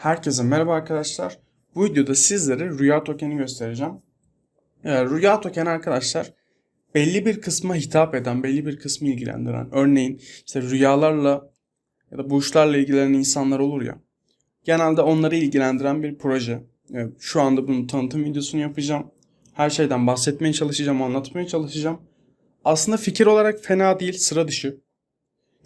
Herkese merhaba arkadaşlar. Bu videoda sizlere rüya tokeni göstereceğim. Ee, rüya tokeni arkadaşlar belli bir kısma hitap eden, belli bir kısmı ilgilendiren. Örneğin işte rüyalarla ya da burçlarla ilgilenen insanlar olur ya. Genelde onları ilgilendiren bir proje. Ee, şu anda bunun tanıtım videosunu yapacağım. Her şeyden bahsetmeye çalışacağım, anlatmaya çalışacağım. Aslında fikir olarak fena değil, sıra dışı.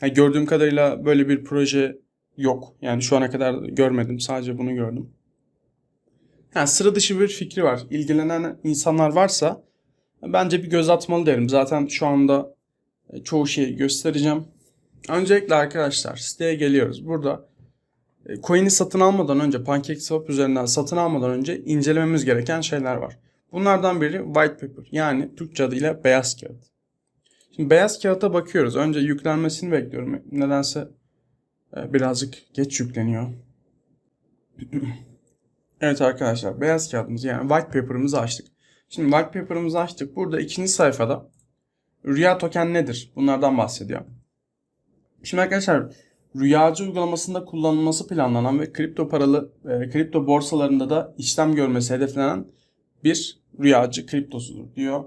Yani gördüğüm kadarıyla böyle bir proje yok. Yani şu ana kadar görmedim. Sadece bunu gördüm. Yani sıra dışı bir fikri var. İlgilenen insanlar varsa bence bir göz atmalı derim. Zaten şu anda e, çoğu şeyi göstereceğim. Öncelikle arkadaşlar siteye geliyoruz. Burada e, coin'i satın almadan önce PancakeSwap üzerinden satın almadan önce incelememiz gereken şeyler var. Bunlardan biri white paper yani Türkçe adıyla beyaz kağıt. Şimdi beyaz kağıta bakıyoruz. Önce yüklenmesini bekliyorum. Nedense birazcık geç yükleniyor. evet arkadaşlar beyaz kağıdımızı yani white paper'ımızı açtık. Şimdi white paper'ımızı açtık. Burada ikinci sayfada rüya token nedir? Bunlardan bahsediyor. Şimdi arkadaşlar rüyacı uygulamasında kullanılması planlanan ve kripto paralı e, kripto borsalarında da işlem görmesi hedeflenen bir rüyacı kriptosudur diyor.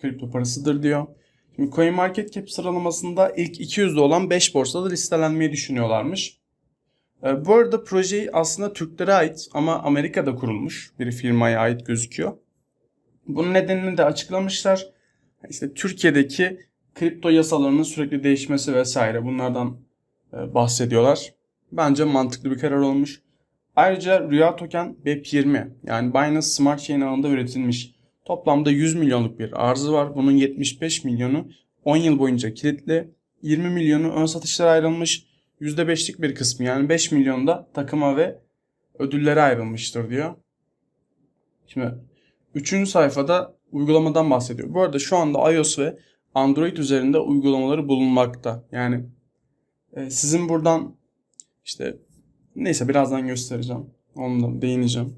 Kripto parasıdır diyor. Şimdi CoinMarketCap sıralamasında ilk 200'de olan 5 borsada listelenmeyi düşünüyorlarmış. E, bu arada projeyi aslında Türklere ait ama Amerika'da kurulmuş bir firmaya ait gözüküyor. Bunun nedenini de açıklamışlar. İşte Türkiye'deki kripto yasalarının sürekli değişmesi vesaire bunlardan e, bahsediyorlar. Bence mantıklı bir karar olmuş. Ayrıca Rüya Token BEP20 yani Binance Smart Chain ağında üretilmiş. Toplamda 100 milyonluk bir arzı var. Bunun 75 milyonu 10 yıl boyunca kilitli. 20 milyonu ön satışlara ayrılmış. %5'lik bir kısmı yani 5 milyon da takıma ve ödüllere ayrılmıştır diyor. Şimdi 3. sayfada uygulamadan bahsediyor. Bu arada şu anda iOS ve Android üzerinde uygulamaları bulunmakta. Yani e, sizin buradan işte neyse birazdan göstereceğim. Onu da değineceğim.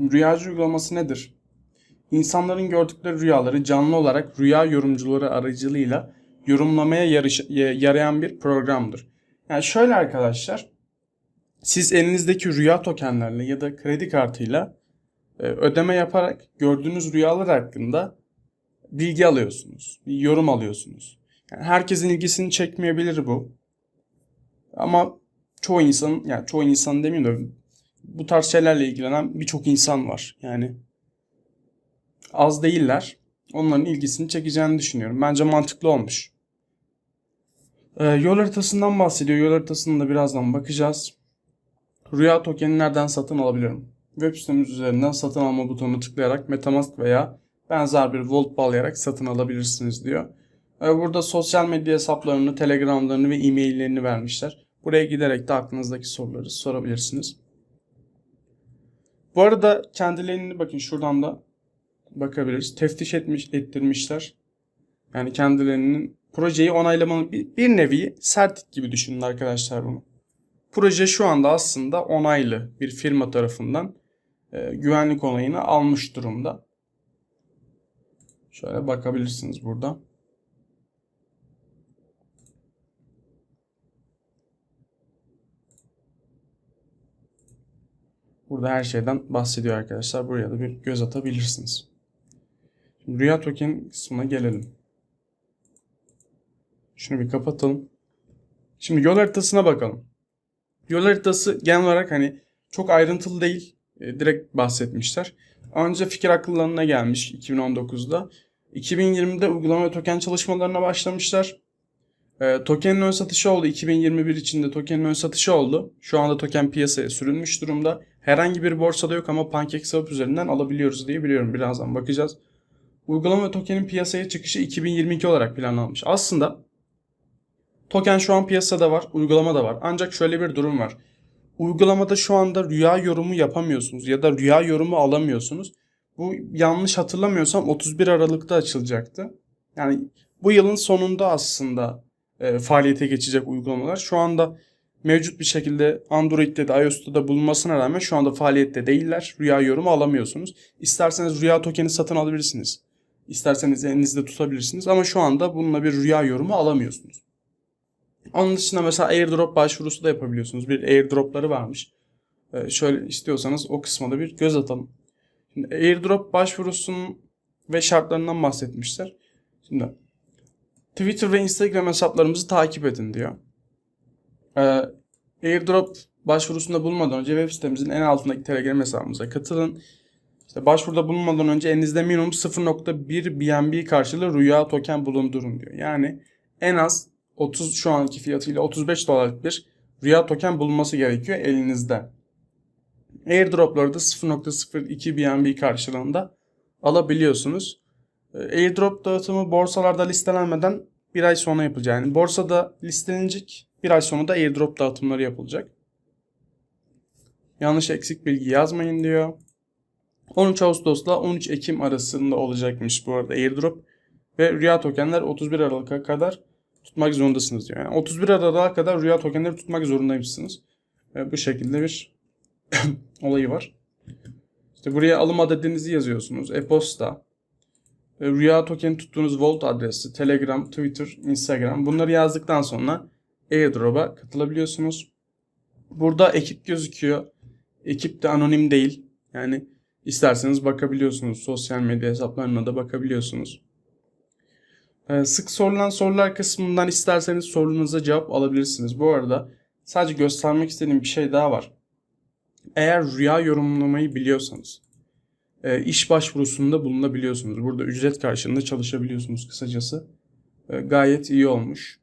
Rüyacı uygulaması nedir? İnsanların gördükleri rüyaları canlı olarak rüya yorumcuları aracılığıyla yorumlamaya yarış, yarayan bir programdır. Yani şöyle arkadaşlar, siz elinizdeki rüya tokenlerle ya da kredi kartıyla e, ödeme yaparak gördüğünüz rüyalar hakkında bilgi alıyorsunuz, bir yorum alıyorsunuz. Yani herkesin ilgisini çekmeyebilir bu. Ama çoğu insan, yani çoğu insan demeyeyim de bu tarz şeylerle ilgilenen birçok insan var. Yani az değiller. Onların ilgisini çekeceğini düşünüyorum. Bence mantıklı olmuş. Ee, yol haritasından bahsediyor. Yol haritasını da birazdan bakacağız. Rüya tokeni nereden satın alabilirim? Web sitemiz üzerinden satın alma butonuna tıklayarak Metamask veya benzer bir wallet bağlayarak satın alabilirsiniz diyor. Ee, burada sosyal medya hesaplarını, telegramlarını ve e-maillerini vermişler. Buraya giderek de aklınızdaki soruları sorabilirsiniz. Bu arada kendilerini bakın şuradan da bakabiliriz. Teftiş etmiş, ettirmişler. Yani kendilerinin projeyi onaylamalı bir, bir nevi sertit gibi düşünün arkadaşlar bunu. Proje şu anda aslında onaylı bir firma tarafından e, güvenlik onayını almış durumda. Şöyle bakabilirsiniz burada. Burada her şeyden bahsediyor arkadaşlar. Buraya da bir göz atabilirsiniz. Rüya token kısmına gelelim. Şunu bir kapatalım. Şimdi yol haritasına bakalım. Yol haritası genel olarak hani çok ayrıntılı değil. E, direkt bahsetmişler. Önce fikir akıllarına gelmiş 2019'da. 2020'de uygulama ve token çalışmalarına başlamışlar. E, tokenin ön satışı oldu. 2021 içinde tokenin ön satışı oldu. Şu anda token piyasaya sürülmüş durumda. Herhangi bir borsada yok ama PancakeSwap üzerinden alabiliyoruz diye biliyorum. Birazdan bakacağız. Uygulama ve tokenin piyasaya çıkışı 2022 olarak planlanmış. Aslında token şu an piyasada var, uygulama da var. Ancak şöyle bir durum var. Uygulamada şu anda rüya yorumu yapamıyorsunuz ya da rüya yorumu alamıyorsunuz. Bu yanlış hatırlamıyorsam 31 Aralık'ta açılacaktı. Yani bu yılın sonunda aslında e, faaliyete geçecek uygulamalar. Şu anda mevcut bir şekilde Android'de de iOS'ta da bulunmasına rağmen şu anda faaliyette değiller. Rüya yorumu alamıyorsunuz. İsterseniz rüya tokeni satın alabilirsiniz. İsterseniz elinizde tutabilirsiniz ama şu anda bununla bir rüya yorumu alamıyorsunuz. Onun dışında mesela airdrop başvurusu da yapabiliyorsunuz. Bir airdropları varmış. Ee, şöyle istiyorsanız o kısma da bir göz atalım. Şimdi airdrop başvurusunun ve şartlarından bahsetmişler. Şimdi Twitter ve Instagram hesaplarımızı takip edin diyor. Ee, airdrop başvurusunda bulunmadan önce web sitemizin en altındaki Telegram hesabımıza katılın. İşte başvuruda bulunmadan önce elinizde minimum 0.1 BNB karşılığı rüya token bulundurun diyor. Yani en az 30 şu anki fiyatıyla 35 dolarlık bir rüya token bulunması gerekiyor elinizde. Airdrop'ları da 0.02 BNB karşılığında alabiliyorsunuz. Ee, Airdrop dağıtımı borsalarda listelenmeden bir ay sonra yapılacak. Yani borsada listelenecek bir ay sonra da airdrop dağıtımları yapılacak. Yanlış eksik bilgi yazmayın diyor. 13 Ağustos'la 13 Ekim arasında olacakmış bu arada airdrop. Ve rüya tokenler 31 Aralık'a kadar tutmak zorundasınız diyor. Yani 31 Aralık'a kadar rüya tokenleri tutmak zorundaymışsınız. Ve bu şekilde bir olayı var. İşte buraya alım adedinizi yazıyorsunuz. E-posta, e, rüya tokeni tuttuğunuz Vault adresi, Telegram, Twitter, Instagram. Bunları yazdıktan sonra airdrop'a katılabiliyorsunuz. Burada ekip gözüküyor. Ekip de anonim değil. Yani isterseniz bakabiliyorsunuz. Sosyal medya hesaplarına da bakabiliyorsunuz. Ee, sık sorulan sorular kısmından isterseniz sorunuza cevap alabilirsiniz. Bu arada sadece göstermek istediğim bir şey daha var. Eğer rüya yorumlamayı biliyorsanız e, iş başvurusunda bulunabiliyorsunuz. Burada ücret karşılığında çalışabiliyorsunuz kısacası. E, gayet iyi olmuş.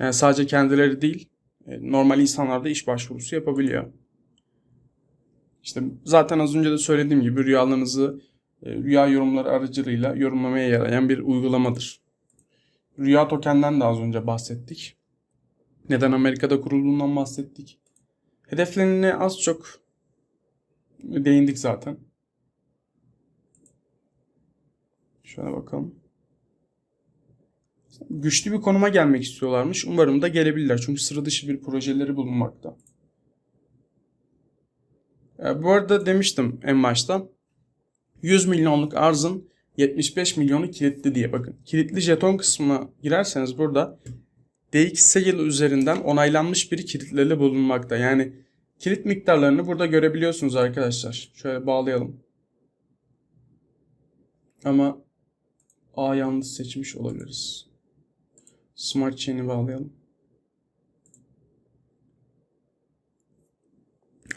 Yani sadece kendileri değil, e, normal insanlar da iş başvurusu yapabiliyor. İşte zaten az önce de söylediğim gibi rüyalarınızı e, rüya yorumları aracılığıyla yorumlamaya yarayan bir uygulamadır. Rüya tokenden de az önce bahsettik. Neden Amerika'da kurulduğundan bahsettik. Hedeflerine az çok değindik zaten. Şöyle bakalım. Güçlü bir konuma gelmek istiyorlarmış. Umarım da gelebilirler. Çünkü sıra dışı bir projeleri bulunmakta. E, bu arada demiştim en başta. 100 milyonluk arzın 75 milyonu kilitli diye bakın. Kilitli jeton kısmına girerseniz burada DXSale üzerinden onaylanmış bir kilitleri bulunmakta. Yani kilit miktarlarını burada görebiliyorsunuz arkadaşlar. Şöyle bağlayalım. Ama A yanlış seçmiş olabiliriz. Smart Chain'i bağlayalım.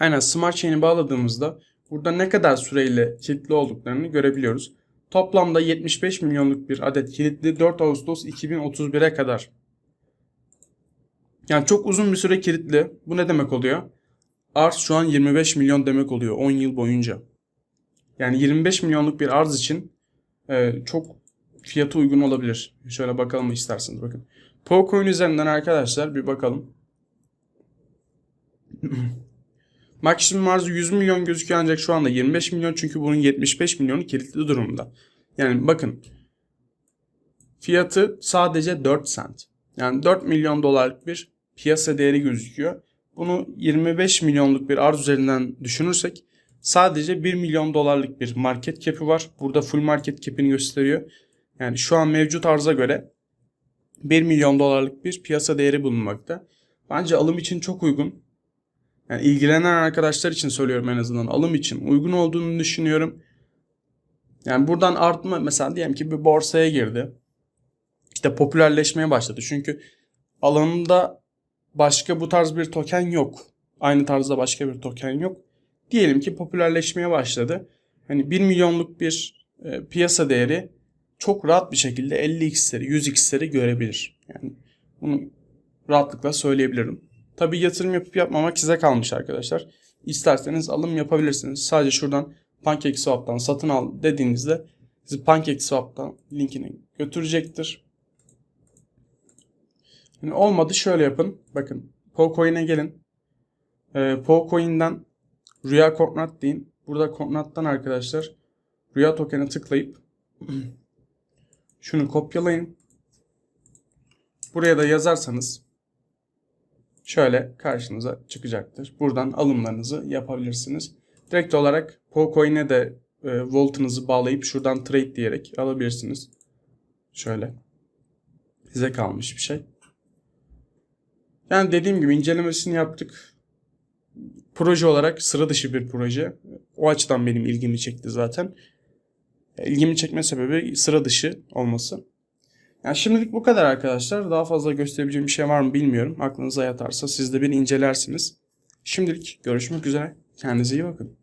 Aynen Smart Chain'i bağladığımızda burada ne kadar süreyle kilitli olduklarını görebiliyoruz. Toplamda 75 milyonluk bir adet kilitli 4 Ağustos 2031'e kadar. Yani çok uzun bir süre kilitli. Bu ne demek oluyor? Arz şu an 25 milyon demek oluyor 10 yıl boyunca. Yani 25 milyonluk bir arz için e, çok fiyatı uygun olabilir. Şöyle bakalım isterseniz bakın. Pocoin üzerinden arkadaşlar bir bakalım. Maksimum arzı 100 milyon gözüküyor ancak şu anda 25 milyon çünkü bunun 75 milyonu kilitli durumda. Yani bakın fiyatı sadece 4 cent. Yani 4 milyon dolarlık bir piyasa değeri gözüküyor. Bunu 25 milyonluk bir arz üzerinden düşünürsek sadece 1 milyon dolarlık bir market cap'i var. Burada full market cap'ini gösteriyor. Yani şu an mevcut arza göre 1 milyon dolarlık bir piyasa değeri bulunmakta. Bence alım için çok uygun. Yani ilgilenen arkadaşlar için söylüyorum en azından alım için uygun olduğunu düşünüyorum. Yani buradan artma mesela diyelim ki bir borsaya girdi. İşte popülerleşmeye başladı. Çünkü alanında başka bu tarz bir token yok. Aynı tarzda başka bir token yok. Diyelim ki popülerleşmeye başladı. Hani 1 milyonluk bir e, piyasa değeri çok rahat bir şekilde 50x'leri, 100x'leri görebilir. Yani bunu rahatlıkla söyleyebilirim. Tabi yatırım yapıp yapmamak size kalmış arkadaşlar. İsterseniz alım yapabilirsiniz. Sadece şuradan PancakeSwap'tan satın al dediğinizde sizi PancakeSwap'tan linkini götürecektir. Yani olmadı şöyle yapın. Bakın Pocoin'e gelin. Ee, Pocoin'den Rüya Coordinate deyin. Burada Coordinate'dan arkadaşlar Rüya token'e tıklayıp şunu kopyalayın. Buraya da yazarsanız şöyle karşınıza çıkacaktır. Buradan alımlarınızı yapabilirsiniz. Direkt olarak Pocoin'e de e, Volt'unuzu bağlayıp şuradan trade diyerek alabilirsiniz. Şöyle. Size kalmış bir şey. Yani dediğim gibi incelemesini yaptık. proje olarak sıra dışı bir proje. O açıdan benim ilgimi çekti zaten. İlgimi çekme sebebi sıra dışı olması. Yani şimdilik bu kadar arkadaşlar. Daha fazla gösterebileceğim bir şey var mı bilmiyorum. Aklınıza yatarsa siz de bir incelersiniz. Şimdilik görüşmek üzere. Kendinize iyi bakın.